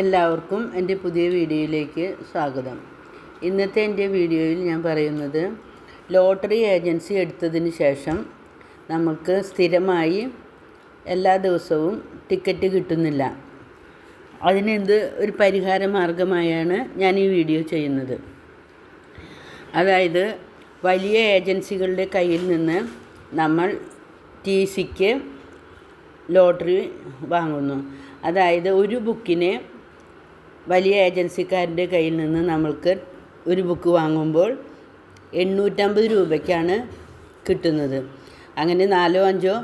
എല്ലാവർക്കും എന്റെ പുതിയ വീഡിയോയിലേക്ക് സ്വാഗതം. ഇന്നത്തെ എന്റെ വീഡിയോയിൽ ഞാൻ പറയുന്നത് ലോട്ടറി ഏജൻസി എടുത്തതിന് ശേഷം നമുക്ക് സ്ഥിരമായി എല്ലാ ദിവസവും ടിക്കറ്റ് കിട്ടുന്നില്ല. അതിനെന്ത് ഒരു പരിഹാര മാർഗമായാണ് ഞാൻ ഈ വീഡിയോ ചെയ്യുന്നത്. അതായത് വലിയ ഏജൻസികളുടെ കയ്യിൽ നിന്ന് നമ്മൾ ടി സിക്ക് ലോട്ടറി വാങ്ങുന്നു. അതായത് ഒരു ബുക്കിന് വലിയ ഏജൻസിക്കാരുടെ കയ്യിൽ നിന്ന് നമ്മൾക്ക് ഒരു ബുക്ക് വാങ്ങുമ്പോൾ എണ്ണൂറ്റമ്പത് രൂപയ്ക്കാണ് കിട്ടുന്നത്. അങ്ങനെ നാലോ അഞ്ചോ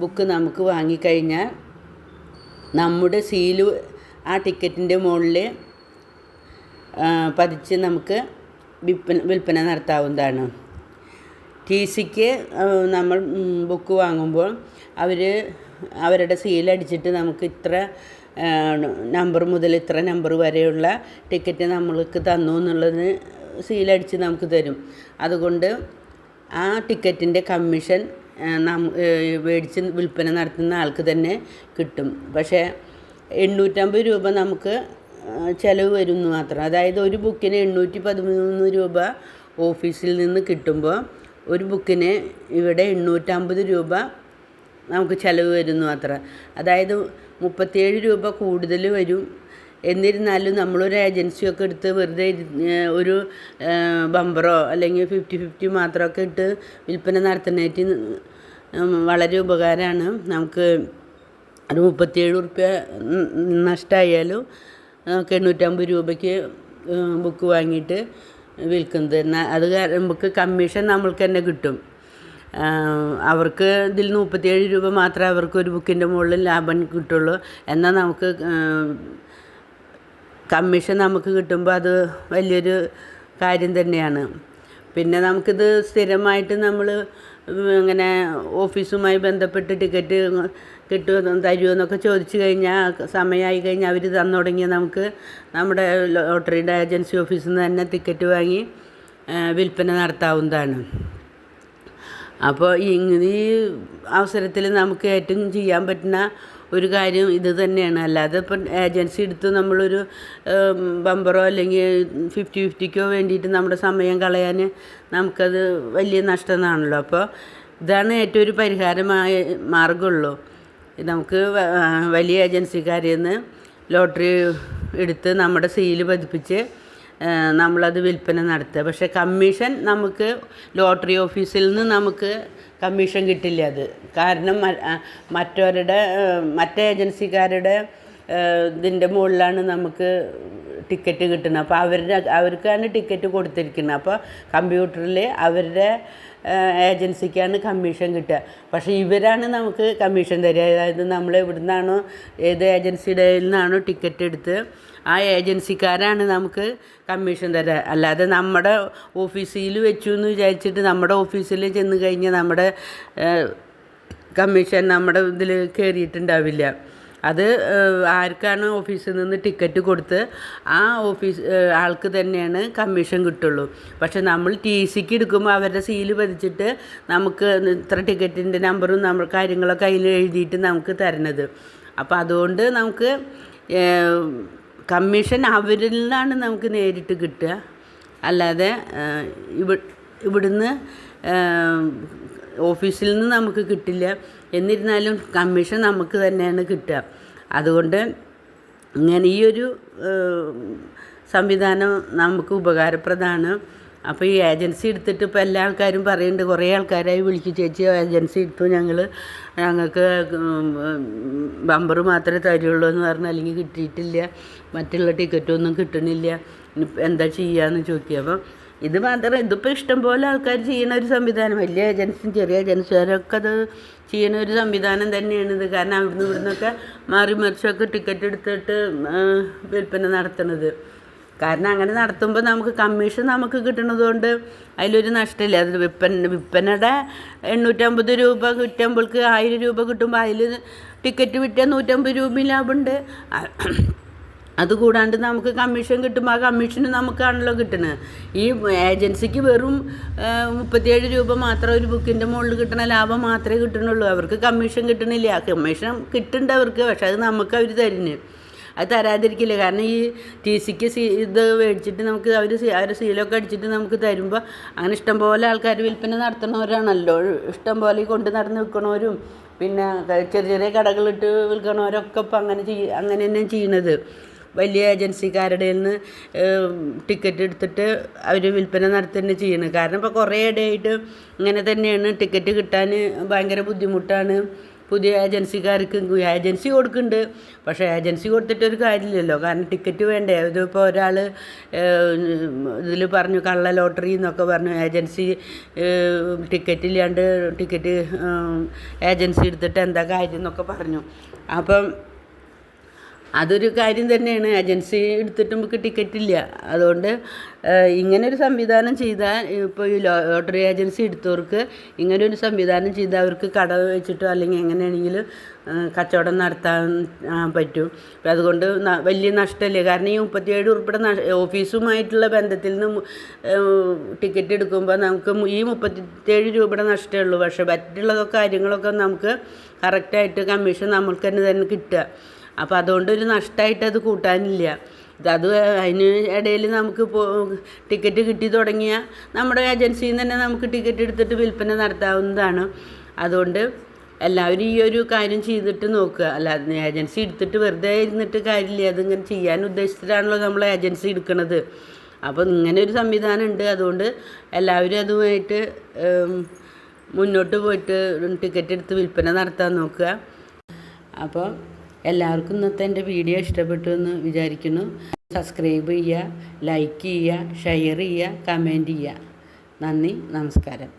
ബുക്ക് നമുക്ക് വാങ്ങിക്കഴിഞ്ഞാൽ നമ്മുടെ സീൽ ആ ടിക്കറ്റിന്റെ മുകളിൽ പതിച്ച് നമുക്ക് വിൽപ്പന വിൽപ്പന നടത്താവുന്നതാണ്. ടി സിക്ക് നമ്മൾ ബുക്ക് വാങ്ങുമ്പോൾ അവർ അവരുടെ സീലടിച്ചിട്ട് നമുക്ക് ഇത്ര നമ്പർ മുതൽ ഇത്ര നമ്പർ വരെയുള്ള ടിക്കറ്റ് നമ്മൾക്ക് തന്നു എന്നുള്ളത് സീലടിച്ച് നമുക്ക് തരും. അതുകൊണ്ട് ആ ടിക്കറ്റിന്റെ കമ്മീഷൻ നം മേടിച്ച് വിൽപ്പന നടത്തുന്ന ആൾക്ക് തന്നെ കിട്ടും. പക്ഷേ എണ്ണൂറ്റമ്പത് രൂപ നമുക്ക് ചിലവ് വരുന്നു മാത്രം. അതായത് ഒരു ബുക്കിന് എണ്ണൂറ്റി പതിമൂന്ന് രൂപ ഓഫീസിൽ നിന്ന് കിട്ടുമ്പോൾ ഒരു ബുക്കിന് ഇവിടെ എണ്ണൂറ്റമ്പത് രൂപ നമുക്ക് ചിലവ് വരുന്നു മാത്രം അതായത് മുപ്പത്തിയേഴ് രൂപ കൂടുതൽ വരും. എന്നിരുന്നാലും നമ്മളൊരു ഏജൻസിയൊക്കെ എടുത്ത് വെറുതെ ഒരു ബമ്പറോ അല്ലെങ്കിൽ ഫിഫ്റ്റി ഫിഫ്റ്റി മാത്രമൊക്കെ ഇട്ട് വിൽപ്പന നടത്തുന്നതായിട്ട് വളരെ ഉപകാരമാണ്. നമുക്ക് ഒരു മുപ്പത്തിയേഴ് റുപ്യ നഷ്ടമായാലും നമുക്ക് എണ്ണൂറ്റമ്പത് രൂപയ്ക്ക് ബുക്ക് വാങ്ങിയിട്ട് വിൽക്കുന്നത്. എന്നാൽ അത് നമുക്ക് കമ്മീഷൻ നമ്മൾക്ക് തന്നെ കിട്ടും. അവർക്ക് ഇതിൽ മുപ്പത്തിയേഴ് രൂപ മാത്രമേ അവർക്ക് ഒരു ബുക്കിന്റെ മുകളിൽ ലാഭം കിട്ടുള്ളൂ. എന്നാൽ നമുക്ക് കമ്മീഷൻ നമുക്ക് കിട്ടുമ്പോൾ അത് വലിയൊരു കാര്യം തന്നെയാണ്. പിന്നെ നമുക്കിത് സ്ഥിരമായിട്ട് നമ്മൾ ഇങ്ങനെ ഓഫീസുമായി ബന്ധപ്പെട്ട് ടിക്കറ്റ് കിട്ടുമോ തരുമോ എന്നൊക്കെ ചോദിച്ചു കഴിഞ്ഞാൽ സമയമായി കഴിഞ്ഞാൽ അവർ തന്നു തുടങ്ങിയാൽ നമുക്ക് നമ്മുടെ ലോട്ടറിയുടെ ഏജൻസി ഓഫീസിൽ നിന്ന് തന്നെ ടിക്കറ്റ് വാങ്ങി വിൽപ്പന നടത്താവുന്നതാണ്. അപ്പോൾ ഈ അവസരത്തിൽ നമുക്ക് ഏറ്റവും ചെയ്യാൻ പറ്റുന്ന ഒരു കാര്യം ഇത് തന്നെയാണ്. അല്ലാതെ ഇപ്പം ഏജൻസി എടുത്ത് നമ്മളൊരു ബമ്പറോ അല്ലെങ്കിൽ ഫിഫ്റ്റി ഫിഫ്റ്റിക്കോ വേണ്ടിയിട്ട് നമ്മുടെ സമയം കളയാൻ നമുക്കത് വലിയ നഷ്ടമാണല്ലോ. അപ്പോൾ ഇതാണ് ഏറ്റവും ഒരു പരിഹാരമായ മാർഗമുള്ളൂ നമുക്ക് വലിയ ഏജൻസിക്കാരിൽ നിന്ന് ലോട്ടറി എടുത്ത് നമ്മുടെ സീൽ പതിപ്പിച്ച് നമ്മളത് വിൽപ്പന നടത്തുക. പക്ഷേ കമ്മീഷൻ നമുക്ക് ലോട്ടറി ഓഫീസിൽ നിന്ന് നമുക്ക് കമ്മീഷൻ കിട്ടില്ല അത്. കാരണം മറ്റവരുടെ മറ്റേ ഏജൻസിക്കാരുടെ ഇതിന്റെ മുകളിലാണ് നമുക്ക് ടിക്കറ്റ് കിട്ടുന്നത്. അപ്പോൾ അവരുടെ അവർക്കാണ് ടിക്കറ്റ് കൊടുത്തിരിക്കുന്നത്. അപ്പോൾ കമ്പ്യൂട്ടറിൽ അവരുടെ ഏജൻസിക്കാണ് കമ്മീഷൻ കിട്ടുക. പക്ഷേ ഇവരാണ് നമുക്ക് കമ്മീഷൻ തരിക. അതായത് നമ്മൾ എവിടുന്നാണോ ഏത് ഏജൻസിയുടെ നിന്നാണോ ടിക്കറ്റ് എടുത്ത് ആ ഏജൻസിക്കാരാണ് നമുക്ക് കമ്മീഷൻ തരിക. അല്ലാതെ നമ്മുടെ ഓഫീസിൽ വെച്ചു എന്ന് വിചാരിച്ചിട്ട് നമ്മുടെ ഓഫീസിൽ ചെന്ന് കഴിഞ്ഞാൽ നമ്മുടെ കമ്മീഷൻ നമ്മുടെ ഇതിൽ കയറിയിട്ടുണ്ടാവില്ല അത് ആർക്കാണ് ഓഫീസിൽ നിന്ന് ടിക്കറ്റ് കൊടുത്ത് ആ ഓഫീസ് ആൾക്ക് തന്നെയാണ് കമ്മീഷൻ കിട്ടുള്ളൂ. പക്ഷെ നമ്മൾ ടി സിക്ക് എടുക്കുമ്പോൾ അവരുടെ സീൽ പതിച്ചിട്ട് നമുക്ക് ഇത്ര ടിക്കറ്റിന്റെ നമ്പറും നമ്മൾ കാര്യങ്ങളൊക്കെ അതിൽ എഴുതിയിട്ട് നമുക്ക് തരണത്. അപ്പോൾ അതുകൊണ്ട് നമുക്ക് കമ്മീഷൻ അവരിൽ നിന്നാണ് നമുക്ക് നേരിട്ട് കിട്ടുക. അല്ലാതെ ഇവ ഇവിടുന്ന് ഓഫീസിൽ നിന്ന് നമുക്ക് കിട്ടില്ല. എന്നിരുന്നാലും കമ്മീഷൻ നമുക്ക് തന്നെയാണ് കിട്ടുക. അതുകൊണ്ട് ഇങ്ങനെ ഈ ഒരു സംവിധാനം നമുക്ക് ഉപകാരപ്രദമാണ്. അപ്പോൾ ഈ ഏജൻസി എടുത്തിട്ട് ഇപ്പോൾ എല്ലാ ആൾക്കാരും പറയുന്നുണ്ട് കുറേ ആൾക്കാരായി വിളിച്ചു ചേച്ചി ഏജൻസി എടുത്തു ഞങ്ങൾ ഞങ്ങൾക്ക് ബമ്പർ മാത്രമേ തരുള്ളൂ എന്ന് പറഞ്ഞാൽ അല്ലെങ്കിൽ കിട്ടിയിട്ടില്ല. മറ്റുള്ള ടിക്കറ്റൊന്നും കിട്ടണില്ല. എന്താ ചെയ്യാന്ന് ചോദിക്കുക. അപ്പം ഇത് മാത്രം ഇതിപ്പോൾ ഇഷ്ടംപോലെ ആൾക്കാർ ചെയ്യുന്ന ഒരു സംവിധാനം. വലിയ ഏജൻസിയും ചെറിയ ഏജൻസിക്കാരൊക്കെ അത് ചെയ്യുന്ന ഒരു സംവിധാനം തന്നെയാണ് ഇത്. കാരണം അവിടുന്ന് ഇവിടുന്നൊക്കെ മാറി മറിച്ചൊക്കെ ടിക്കറ്റ് എടുത്തിട്ട് വിൽപ്പന നടത്തുന്നത്. കാരണം അങ്ങനെ നടത്തുമ്പോൾ നമുക്ക് കമ്മീഷൻ നമുക്ക് കിട്ടുന്നതുകൊണ്ട് അതിലൊരു നഷ്ടമില്ല. അത് വിൽപ്പന വിൽപ്പനയുടെ എണ്ണൂറ്റമ്പത് രൂപ കിട്ടുമ്പോൾക്ക് ആയിരം രൂപ കിട്ടുമ്പോൾ അതിൽ ടിക്കറ്റ് വിറ്റാൽ നൂറ്റമ്പത് രൂപ ലാഭമുണ്ട്. അതുകൂടാണ്ട് നമുക്ക് കമ്മീഷൻ കിട്ടുമ്പോൾ ആ കമ്മീഷന് നമുക്കാണല്ലോ കിട്ടുന്നത് ഈ ഏജൻസിക്ക് വെറും മുപ്പത്തിയേഴ് രൂപ മാത്രം ഒരു ബുക്കിന്റെ മുകളിൽ കിട്ടുന്ന ലാഭം മാത്രമേ കിട്ടുന്നുള്ളൂ. അവർക്ക് കമ്മീഷൻ കിട്ടണില്ല. കമ്മീഷൻ കിട്ടുന്നുണ്ട് അവർക്ക് പക്ഷെ അത് നമുക്ക് അവർ തരുന്നു അത് തരാതിരിക്കില്ല. കാരണം ഈ ടി സിക്ക് സീ ഇത് മേടിച്ചിട്ട് നമുക്ക് അവർ അവരെ സീലൊക്കെ അടിച്ചിട്ട് നമുക്ക് തരുമ്പോൾ അങ്ങനെ ഇഷ്ടംപോലെ ആൾക്കാർ വിൽപ്പന നടത്തുന്നവരാണല്ലോ. ഇഷ്ടം പോലെ ഈ കൊണ്ട് നടന്ന് വിൽക്കണവരും പിന്നെ ചെറിയ ചെറിയ കടകളിട്ട് വിൽക്കണവരൊക്കെ ഇപ്പം അങ്ങനെ ചെയ്യ അങ്ങനെ തന്നെ ചെയ്യണത്. വലിയ ഏജൻസിക്കാരുടെ നിന്ന് ടിക്കറ്റ് എടുത്തിട്ട് അവർ വിൽപ്പന നടത്തുന്നത് ചെയ്യണം. കാരണം ഇപ്പോൾ കുറേ ഇടയായിട്ട് ഇങ്ങനെ തന്നെയാണ് ടിക്കറ്റ് കിട്ടാൻ ഭയങ്കര ബുദ്ധിമുട്ടാണ്. പുതിയ ഏജൻസിക്കാർക്ക് ഏജൻസി കൊടുക്കുന്നുണ്ട് പക്ഷേ ഏജൻസി കൊടുത്തിട്ടൊരു കാര്യമില്ലല്ലോ. കാരണം ടിക്കറ്റ് വേണ്ടേ? ഇതിപ്പോൾ ഒരാൾ ഇതിൽ പറഞ്ഞു കള്ള ലോട്ടറി എന്നൊക്കെ പറഞ്ഞു ഏജൻസി ടിക്കറ്റ് ഇല്ലാണ്ട് ടിക്കറ്റ് ഏജൻസി എടുത്തിട്ട് എന്താ കാര്യം എന്നൊക്കെ പറഞ്ഞു. അപ്പം അതൊരു കാര്യം തന്നെയാണ്. ഏജൻസി എടുത്തിട്ട് നമുക്ക് ടിക്കറ്റ് ഇല്ല. അതുകൊണ്ട് ഇങ്ങനൊരു സംവിധാനം ചെയ്താൽ ഇപ്പോൾ ഈ ലോട്ടറി ഏജൻസി എടുത്തവർക്ക് ഇങ്ങനൊരു സംവിധാനം ചെയ്താൽ അവർക്ക് കട വെച്ചിട്ടോ അല്ലെങ്കിൽ എങ്ങനെയാണെങ്കിലും കച്ചവടം നടത്താൻ പറ്റും. അതുകൊണ്ട് വലിയ നഷ്ടമല്ലേ. കാരണം ഈ മുപ്പത്തിയേഴ് ഉൾപ്പെടെ ഓഫീസുമായിട്ടുള്ള ബന്ധത്തിൽ നിന്ന് ടിക്കറ്റ് എടുക്കുമ്പോൾ നമുക്ക് ഈ മുപ്പത്തിയേഴ് രൂപയുടെ നഷ്ടമേ ഉള്ളൂ. പക്ഷേ മറ്റുള്ള കാര്യങ്ങളൊക്കെ നമുക്ക് കറക്റ്റായിട്ട് കമ്മീഷൻ നമ്മൾക്ക് തന്നെ തന്നെ കിട്ടുക. അപ്പോൾ അതുകൊണ്ട് ഒരു നഷ്ടമായിട്ട് അത് കൂട്ടാനില്ല. അത് അതിന് ഇടയിൽ നമുക്ക് ടിക്കറ്റ് കിട്ടി തുടങ്ങിയാൽ നമ്മുടെ ഏജൻസിയിൽ നിന്ന് തന്നെ നമുക്ക് ടിക്കറ്റ് എടുത്തിട്ട് വിൽപ്പന നടത്താവുന്നതാണ്. അതുകൊണ്ട് എല്ലാവരും ഈ ഒരു കാര്യം ചെയ്തിട്ട് നോക്കുക. അല്ലാതെ ഏജൻസി എടുത്തിട്ട് വെറുതെ ഇരുന്നിട്ട് കാര്യമില്ല. അതിങ്ങനെ ചെയ്യാൻ ഉദ്ദേശിച്ചിട്ടാണല്ലോ നമ്മൾ ഏജൻസി എടുക്കുന്നത് അപ്പോൾ ഇങ്ങനെ ഒരു സംവിധാനം ഉണ്ട്. അതുകൊണ്ട് എല്ലാവരും അതുമായിട്ട് മുന്നോട്ട് പോയിട്ട് ടിക്കറ്റ് എടുത്ത് വിൽപ്പന നടത്താൻ നോക്കുക. അപ്പോൾ എല്ലാവർക്കും ഇന്നത്തെ എന്റെ വീഡിയോ ഇഷ്ടപ്പെട്ടു എന്ന് വിചാരിക്കുന്നു. സബ്സ്ക്രൈബ് ചെയ്യുക ലൈക്ക് ചെയ്യുക ഷെയർ ചെയ്യുക കമന്റ് ചെയ്യുക. നന്ദി നമസ്കാരം.